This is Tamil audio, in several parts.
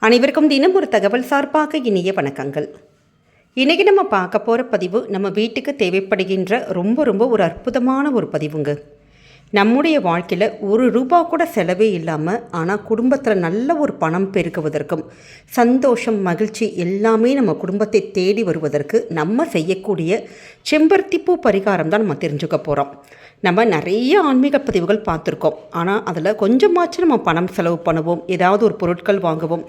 அனைவருக்கும் தினம் ஒரு தகவல் சார்பாக இனிய வணக்கங்கள். இன்றைக்கி நம்ம பார்க்க போகிற பதிவு நம்ம வீட்டுக்கு தேவைப்படுகின்ற ரொம்ப ரொம்ப ஒரு அற்புதமான ஒரு பதிவுங்க. நம்முடைய வாழ்க்கையில் ஒரு ரூபா கூட செலவே இல்லாமல் ஆனால் குடும்பத்தில் நல்ல ஒரு பணம் பெருக்குவதற்கும் சந்தோஷம் மகிழ்ச்சி எல்லாமே நம்ம குடும்பத்தை தேடி வருவதற்கு நம்ம செய்யக்கூடிய செம்பருத்திப்பூ பரிகாரம் தான் நம்ம தெரிஞ்சுக்க போகிறோம் நம்ம நிறைய ஆன்மீக பதிவுகள் பார்த்துருக்கோம். ஆனால் அதில் கொஞ்சமாச்சும் நம்ம பணம் செலவு பண்ணுவோம் ஏதாவது ஒரு பொருட்கள் வாங்குவோம்.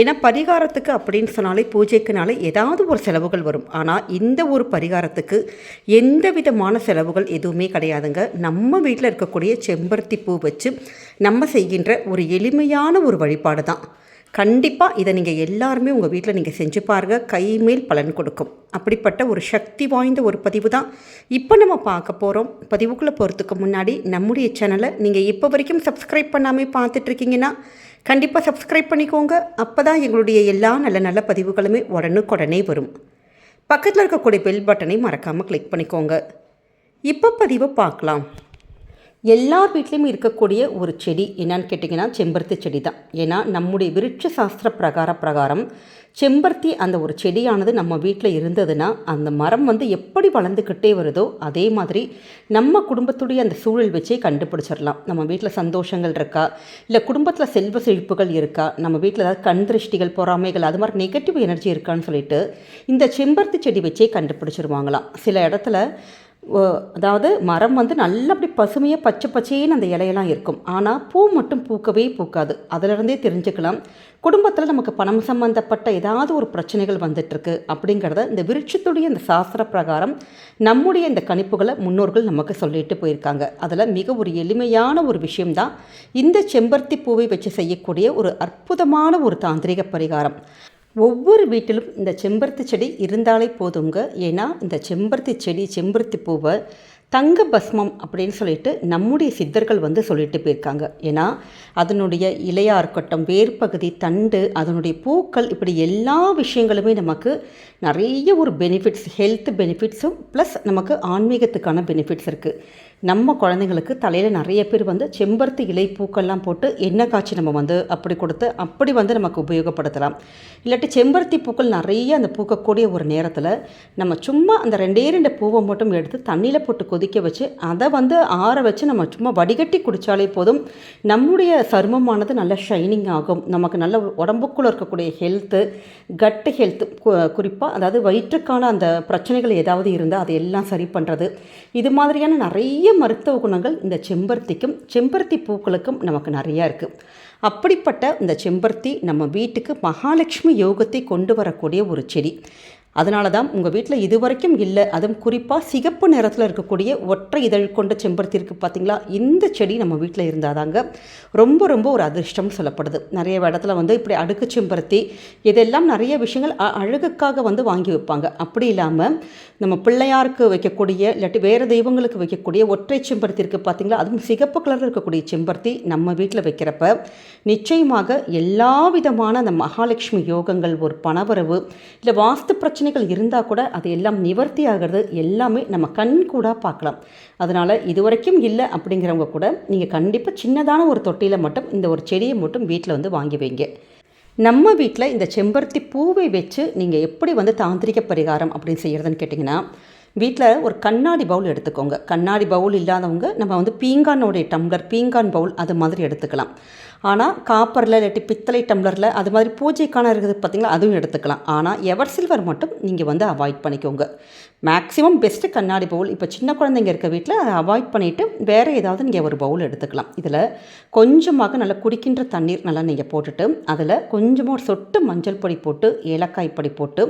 ஏன்னா பரிகாரத்துக்கு அப்படின்னு சொன்னாலே பூஜைக்குனாலே ஏதாவது ஒரு செலவுகள் வரும். ஆனால் இந்த ஒரு பரிகாரத்துக்கு எந்த விதமான செலவுகள் எதுவுமே கிடையாதுங்க. நம்ம வீட்டில் இருக்கக்கூடிய செம்பருத்தி பூ வச்சு நம்ம செய்கின்ற ஒரு எளிமையான ஒரு வழிபாடு தான். கண்டிப்பாக இதை நீங்கள் எல்லாருமே உங்கள் வீட்டில் நீங்கள் செஞ்சு பாருங்கள் கைமேல் பலன் கொடுக்கும். அப்படிப்பட்ட ஒரு சக்தி வாய்ந்த ஒரு பதிவு தான் இப்போ நம்ம பார்க்க போகிறோம் பதிவுக்குள்ளே போகிறதுக்கு முன்னாடி நம்முடைய சேனலை நீங்கள் இப்போ வரைக்கும் சப்ஸ்கிரைப் பண்ணாமல் பார்த்துட்ருக்கீங்கன்னா கண்டிப்பாக சப்ஸ்கிரைப் பண்ணிக்கோங்க. அப்போ தான் எங்களுடைய எல்லா நல்ல நல்ல பதிவுகளுமே உடனுக்குடனே வரும். பக்கத்தில் இருக்கக்கூடிய பெல் பட்டனை மறக்காமல் கிளிக் பண்ணிக்கோங்க. இப்போ பதிவை பார்க்கலாம். எல்லார் வீட்லேயும் இருக்கக்கூடிய ஒரு செடி. என்னன்னு கேட்டிங்கன்னா செம்பருத்தி செடி தான் ஏன்னா நம்முடைய விருட்ச சாஸ்திர பிரகார பிரகாரம் செம்பருத்தி அந்த ஒரு செடியானது நம்ம வீட்டில் இருந்ததுன்னா அந்த மரம் வந்து எப்படி வளர்ந்துக்கிட்டே வருதோ அதே மாதிரி நம்ம குடும்பத்துடைய அந்த சூழல் வச்சே கண்டுபிடிச்சிடலாம். நம்ம வீட்டில் சந்தோஷங்கள் இருக்கா? இல்லை குடும்பத்தில் செல்வ செழிப்புகள் இருக்கா? நம்ம வீட்டில் ஏதாவது கண் திருஷ்டிகள் பொறாமைகள் அது மாதிரி நெகட்டிவ் எனர்ஜி இருக்கான்னு சொல்லிட்டு இந்த செம்பருத்தி செடி வச்சே கண்டுபிடிச்சிருவாங்களாம். சில இடத்துல அதாவது மரம் வந்து நல்லா அப்படி பசுமையாக பச்சை பச்சேன்னு அந்த இலையெல்லாம் இருக்கும். ஆனால் பூ மட்டும் பூக்கவே பூக்காது. அதிலிருந்தே தெரிஞ்சுக்கலாம். குடும்பத்தில் நமக்கு பணம் சம்பந்தப்பட்ட ஏதாவது ஒரு பிரச்சனைகள் வந்துட்டுருக்கு அப்படிங்கிறத இந்த விருட்சத்துடைய இந்த சாஸ்திர பிரகாரம் நம்முடைய இந்த கணிப்புகளை முன்னோர்கள் நமக்கு சொல்லிட்டு போயிருக்காங்க. அதில் மிக ஒரு எளிமையான ஒரு விஷயம்தான் இந்த செம்பருத்தி பூவை வச்சு செய்யக்கூடிய ஒரு அற்புதமான ஒரு தாந்திரிக பரிகாரம். ஒவ்வொரு வீட்டிலும் இந்த செம்பருத்தி செடி இருந்தாலே போதுங்க. ஏன்னா இந்த செம்பருத்தி செடி செம்பருத்தி பூவை தங்க பஸ்மம் அப்படின்னு சொல்லிட்டு நம்முடைய சித்தர்கள் வந்து சொல்லிட்டு போயிருக்காங்க. ஏன்னா அதனுடைய இலையாக இருக்கட்டும் வேர்பகுதி தண்டு அதனுடைய பூக்கள் இப்படி எல்லா விஷயங்களுமே நமக்கு நிறைய ஒரு பெனிஃபிட்ஸ் ஹெல்த் பெனிஃபிட்ஸும் ப்ளஸ் நமக்கு ஆன்மீகத்துக்கான பெனிஃபிட்ஸ் இருக்குது நம்ம குழந்தைங்களுக்கு தலையில் நிறைய பேர் வந்து செம்பருத்தி இலை பூக்கள்லாம் போட்டு எண்ணெய் காய்ச்சி நம்ம வந்து அப்படி கொடுத்து அப்படி வந்து நமக்கு உபயோகப்படுத்தலாம். இல்லாட்டி செம்பருத்தி பூக்கள் நிறைய அந்த பூக்கக்கூடிய ஒரு நேரத்தில் நம்ம சும்மா அந்த ரெண்டே ரெண்டு பூவை மட்டும் எடுத்து தண்ணியில் போட்டு கொதிக்க வச்சு அதை வந்து ஆற வச்சு நம்ம சும்மா வடிகட்டி குடித்தாலே போதும். நம்முடைய சருமமானது நல்ல ஷைனிங் ஆகும். நமக்கு நல்ல உடம்புக்குள்ளே இருக்கக்கூடிய ஹெல்த்து கட்டு ஹெல்த்து குறிப்பாக அதாவது வயிற்றுக்கான அந்த பிரச்சனைகள் ஏதாவது இருந்தால் அதை எல்லாம் சரி பண்ணுறது இது மாதிரியான நிறைய மருத்துவ குணங்கள் இந்த செம்பருத்திக்கும் செம்பருத்தி பூக்களுக்கும் நமக்கு நிறையா இருக்குது அப்படிப்பட்ட இந்த செம்பருத்தி நம்ம வீட்டுக்கு மகாலட்சுமி யோகத்தை கொண்டு வரக்கூடிய ஒரு செடி. அதனால தான் உங்கள் வீட்டில் இது வரைக்கும் இல்லை. அதுவும் குறிப்பாக சிகப்பு நிறத்தில் இருக்கக்கூடிய ஒற்றை இதழ் கொண்ட செம்பருத்தி இருக்குது பார்த்தீங்களா இந்த செடி நம்ம வீட்டில் இருந்தாதாங்க ரொம்ப ரொம்ப ஒரு அதிர்ஷ்டம் சொல்லப்படுது. நிறைய இடத்துல வந்து இப்படி அடுக்கு செம்பருத்தி இதெல்லாம் நிறைய விஷயங்கள் அழகுக்காக வந்து வாங்கி வைப்பாங்க. அப்படி இல்லாமல் நம்ம பிள்ளையாருக்கு வைக்கக்கூடிய இல்லாட்டி வேறு தெய்வங்களுக்கு வைக்கக்கூடிய ஒற்றை செம்பருத்தி இருக்குது பார்த்தீங்களா அதுவும் சிகப்பு கலரில் இருக்கக்கூடிய செம்பருத்தி நம்ம வீட்டில் வைக்கிறப்ப நிச்சயமாக எல்லா விதமான அந்த மகாலட்சுமி யோகங்கள் ஒரு பணவரவு இல்லை வாஸ்து பிரச்சனை பிரச்சனைகள் இருந்தால் கூட அது எல்லாம் நிவர்த்தி ஆகிறது எல்லாமே நம்ம கண் கூட பார்க்கலாம். அதனால் இது வரைக்கும் இல்லை அப்படிங்கிறவங்க கூட நீங்கள் கண்டிப்பாக சின்னதான ஒரு தொட்டியில் மட்டும் இந்த ஒரு செடியை மட்டும் வீட்டில் வந்து வாங்கி வைங்க. நம்ம வீட்டில் இந்த செம்பருத்தி பூவை வச்சு நீங்கள் எப்படி வந்து தாந்திரிக பரிகாரம் அப்படின்னு செய்கிறதுன்னு கேட்டிங்கன்னா வீட்டில் ஒரு கண்ணாடி பவுல் எடுத்துக்கோங்க. கண்ணாடி பவுல் இல்லாதவங்க நம்ம வந்து பீங்கானோடைய டம்ளர் பீங்கான் பவுல் அது மாதிரி எடுத்துக்கலாம். ஆனால் காப்பரில் இல்லாட்டி பித்தளை டம்ளரில் அது மாதிரி பூஜைக்கான இருக்குது பார்த்திங்களா அதுவும் எடுத்துக்கலாம். ஆனால் எவர் சில்வர் மட்டும் நீங்கள் வந்து அவாய்ட் பண்ணிக்கோங்க. மேக்ஸிமம் பெஸ்ட்டு கண்ணாடி பவுல் இப்போ சின்ன குழந்தைங்க இருக்க வீட்டில் அதை அவாய்ட் பண்ணிவிட்டு வேறு ஏதாவது நீங்கள் ஒரு பவுல் எடுத்துக்கலாம். இதில் கொஞ்சமாக நல்லா குடிக்கின்ற தண்ணீர் நல்லா நீங்கள் போட்டுட்டு அதில் கொஞ்சமாக ஒரு சொட்டு மஞ்சள் பொடி போட்டு ஏலக்காய் பொடி போட்டு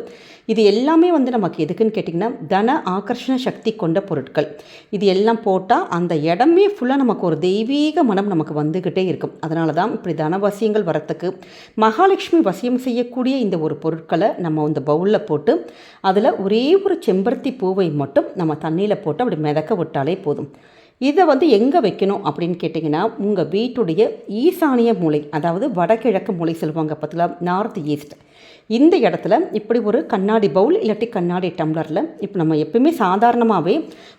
இது எல்லாமே வந்து நமக்கு எதுக்குன்னு கேட்டிங்கன்னா தன ஆகர்ஷண சக்தி கொண்ட பொருட்கள். இது எல்லாம் போட்டால் அந்த இடமே ஃபுல்லாக நமக்கு ஒரு தெய்வீக மனம் நமக்கு வந்துக்கிட்டே இருக்கும். அதனால தான் இப்படி தனவசியங்கள் வரத்துக்கு மகாலட்சுமி வசியம் செய்யக்கூடிய இந்த ஒரு பொருட்களை நம்ம இந்த பவுலில் போட்டு அதில் ஒரே ஒரு செம்பருத்தி பூவை மட்டும் நம்ம தண்ணியில் போட்டு அப்படி மிதக்க விட்டாலே போதும். இதை வந்து எங்கே வைக்கணும் அப்படின்னு கேட்டிங்கன்னா உங்கள் வீட்டுடைய ஈசானிய மூலை அதாவது வடகிழக்கு மூலை சொல்லுவாங்க பார்த்தீங்களா? நார்த் ஈஸ்ட் இந்த இடத்துல இப்படி ஒரு கண்ணாடி பவுல் இல்லாட்டி கண்ணாடி டம்ளரில் இப்போ நம்ம எப்பயுமே சாதாரணமாகவே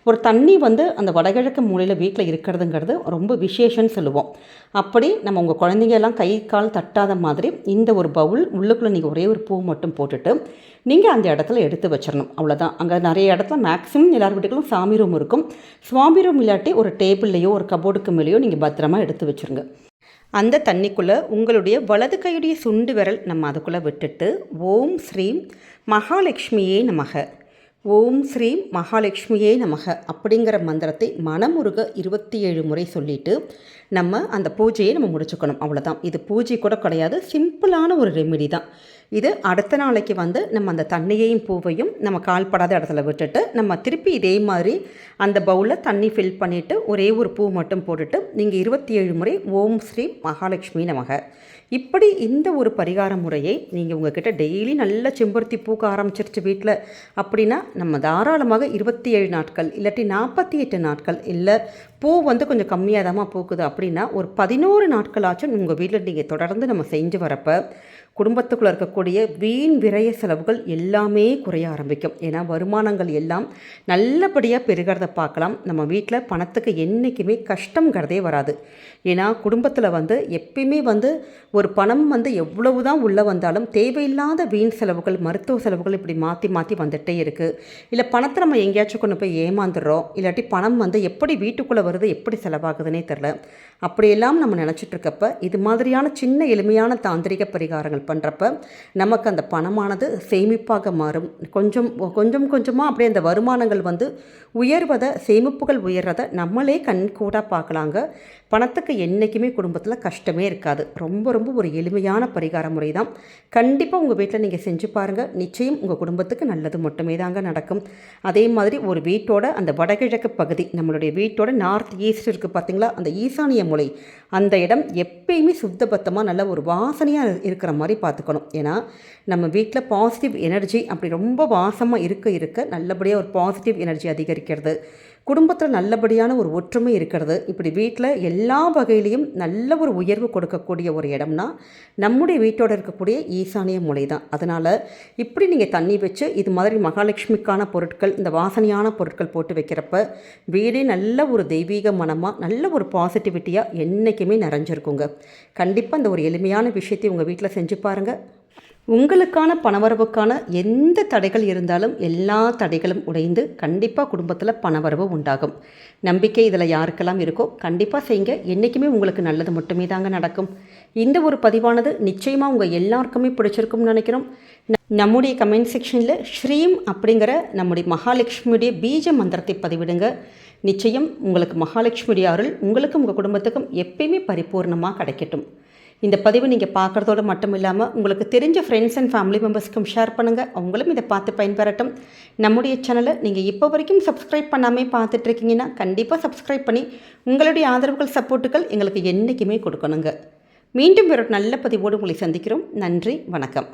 ஒரு தண்ணி வந்து அந்த வடகிழக்கு மூலையில் வீட்டில் இருக்கிறதுங்கிறது ரொம்ப விசேஷம்னு சொல்லுவோம். அப்படி நம்ம உங்கள் குழந்தைங்க எல்லாம் கை கால் தட்டாத மாதிரி இந்த ஒரு பவுல் உள்ளுக்குள்ளே நீங்கள் ஒரே ஒரு பூ மட்டும் போட்டுட்டு நீங்கள் அந்த இடத்துல எடுத்து வச்சிடணும் அவ்வளோதான் அங்கே நிறைய இடத்துல மேக்ஸிமம் எல்லார் வீட்டுகளும் சாமி ரூம் இருக்கும். சுவாமி ரூம் இல்லாட்டி ஒரு டேபிள்லையோ ஒரு கபோர்டுக்கு மேலேயோ நீங்கள் பத்திரமா எடுத்து வச்சுருங்க. அந்த தண்ணிக்குள்ளே உங்களுடைய வலது கையுடைய சுண்டு விரல் நம்ம அதுக்குள்ளே விட்டுட்டு ஓம் ஸ்ரீம் மகாலட்சுமியே நமக. ஓம் ஸ்ரீம் மகாலட்சுமியே நமக அப்படிங்கிற மந்திரத்தை மனமுருக இருபத்தி ஏழு முறை சொல்லிட்டு நம்ம அந்த பூஜையை நம்ம முடிச்சுக்கணும். அவ்வளோதான் இது பூஜை கூட கிடையாது. சிம்பிளான ஒரு ரெமெடி தான். இது அடுத்த நாளைக்கு வந்து நம்ம அந்த தண்ணியையும் பூவையும் நம்ம கால்படாத இடத்துல விட்டுட்டு நம்ம திருப்பி இதே மாதிரி அந்த பவுலில் தண்ணி ஃபில் பண்ணிவிட்டு ஒரே ஒரு பூ மட்டும் போட்டுட்டு நீங்கள் இருபத்தி ஏழு முறை ஓம் ஸ்ரீ மகாலட்சுமி நமக. இப்படி இந்த ஒரு பரிகார முறையை நீங்கள் உங்ககிட்ட டெய்லி நல்ல செம்பருத்தி பூக்க ஆரம்பிச்சிருச்சு வீட்டில் அப்படின்னா நம்ம தாராளமாக இருபத்தி ஏழு நாட்கள் இல்லாட்டி நாற்பத்தி எட்டு நாட்கள் இல்லை பூ வந்து கொஞ்சம் கம்மியாக தான் பூக்குது அப்படின்னா ஒரு பதினோரு நாட்களாச்சும் உங்கள் வீட்டில் நீங்கள் தொடர்ந்து நம்ம செஞ்சு வரப்போ குடும்பத்துக்குள்ளே இருக்கக்கூடிய வீண் விரய செலவுகள் எல்லாமே குறைய ஆரம்பிக்கும். ஏன்னா வருமானங்கள் எல்லாம் நல்லபடியாக பெருகிறத பார்க்கலாம். நம்ம வீட்டில் பணத்துக்கு என்றைக்குமே கஷ்டங்கிறதே வராது. ஏன்னா குடும்பத்தில் வந்து எப்பயுமே வந்து ஒரு பணம் வந்து எவ்வளவு தான் உள்ளே வந்தாலும் தேவையில்லாத வீண் செலவுகள் மருத்துவ செலவுகள் இப்படி மாற்றி மாற்றி வந்துகிட்டே இருக்குது இல்லை பணத்தை நம்ம எங்கேயாச்சும் கொண்டு போய் ஏமாந்துடுறோம். இல்லாட்டி பணம் வந்து எப்படி வீட்டுக்குள்ளே வருது எப்படி செலவாகுதுன்னே தெரில அப்படியெல்லாம் நம்ம நினச்சிட்ருக்கப்ப இது மாதிரியான சின்ன எளிமையான தாந்திரிக பரிகாரங்கள் பண்ணுறப்ப நமக்கு அந்த பணமானது சேமிப்பாக மாறும். கொஞ்சம் கொஞ்சம் கொஞ்சமாக அப்படியே அந்த வருமானங்கள் வந்து உயர்வதை சேமிப்புகள் உயர்றதை நம்மளே கண் கூட பார்க்கலாங்க. பணத்துக்கு என்றைக்குமே குடும்பத்தில் கஷ்டமே இருக்காது. ரொம்ப ரொம்ப ஒரு எளிமையான பரிகார முறை தான் கண்டிப்பாக உங்கள் வீட்டில் நீங்கள் செஞ்சு பாருங்கள் நிச்சயம் உங்கள் குடும்பத்துக்கு நல்லது மட்டுமே தாங்க நடக்கும். அதே மாதிரி ஒரு வீட்டோட அந்த வடகிழக்கு பகுதி நம்மளுடைய வீட்டோட நார்த் ஈஸ்ட் இருக்குது பார்த்திங்களா அந்த ஈசானிய மூலை அந்த இடம் எப்பயுமே சுத்தபத்தமாக நல்ல ஒரு வாசனையாக இருக்கிற மாதிரி பார்த்துக்கணும் ஏன்னா நம்ம வீட்டில் பாசிட்டிவ் எனர்ஜி அப்படி ரொம்ப வாசமாக இருக்க இருக்க நல்லபடியாக ஒரு பாசிட்டிவ் எனர்ஜி அதிகரிக்கிறது. குடும்பத்தில் நல்லபடியான ஒரு ஒற்றுமை இருக்கிறது. இப்படி வீட்டில் எல்லா வகையிலையும் நல்ல ஒரு உயர்வு கொடுக்கக்கூடிய ஒரு இடம்னா நம்முடைய வீட்டோடு இருக்கக்கூடிய ஈசானிய மூலை தான். அதனால் இப்படி நீங்கள் தண்ணி வச்சு இது மாதிரி மகாலட்சுமிக்கான பொருட்கள் இந்த வாசனையான பொருட்கள் போட்டு வைக்கிறப்ப வீடே நல்ல ஒரு தெய்வீக மனமாக நல்ல ஒரு பாசிட்டிவிட்டியாக என்றைக்குமே நிறைஞ்சிருக்குங்க. கண்டிப்பாக இந்த ஒரு எளிமையான விஷயத்தை உங்கள் வீட்டில் செஞ்சு பாருங்கள் உங்களுக்கான பணவரவுக்கான எந்த தடைகள் இருந்தாலும் எல்லா தடைகளும் உடைந்து கண்டிப்பாக குடும்பத்தில் பணவரவு உண்டாகும். நம்பிக்கை இதில் யாருக்கெல்லாம் இருக்கோ கண்டிப்பாக செய்யுங்க. என்றைக்குமே உங்களுக்கு நல்லது மட்டுமே தாங்க நடக்கும். இந்த ஒரு பதிவானது நிச்சயமாக உங்கள் எல்லாருக்குமே பிடிச்சிருக்கும்னு நினைக்கிறோம். நம்முடைய கமெண்ட் செக்ஷனில் ஸ்ரீம் அப்படிங்கிற நம்முடைய மகாலட்சுமியுடைய பீஜ மந்திரத்தை பதிவிடுங்க. நிச்சயம் உங்களுக்கு மகாலட்சுமியுடைய அருள் உங்களுக்கும் உங்கள் குடும்பத்துக்கும் எப்பயுமே பரிபூர்ணமாக கிடைக்கட்டும். இந்த பதிவு நீங்கள் பார்க்குறதோடு மட்டும் இல்லாமல் உங்களுக்கு தெரிஞ்ச ஃப்ரெண்ட்ஸ் அண்ட் ஃபேமிலி மெம்பர்ஸ்க்கும் ஷேர் பண்ணுங்கள் அவங்களும் இதை பார்த்து பயன்பெறட்டும். நம்முடைய சேனலை நீங்கள் இப்போ வரைக்கும் சப்ஸ்கிரைப் பண்ணாமல் பார்த்துட்ருக்கீங்கன்னா கண்டிப்பாக சப்ஸ்கிரைப் பண்ணி உங்களுடைய ஆதரவுகள் சப்போர்ட்டுகள் எங்களுக்கு என்றைக்குமே கொடுக்கணுங்க. மீண்டும் ஒரு நல்ல பதிவோடு உங்களை சந்திக்கிறோம். நன்றி வணக்கம்.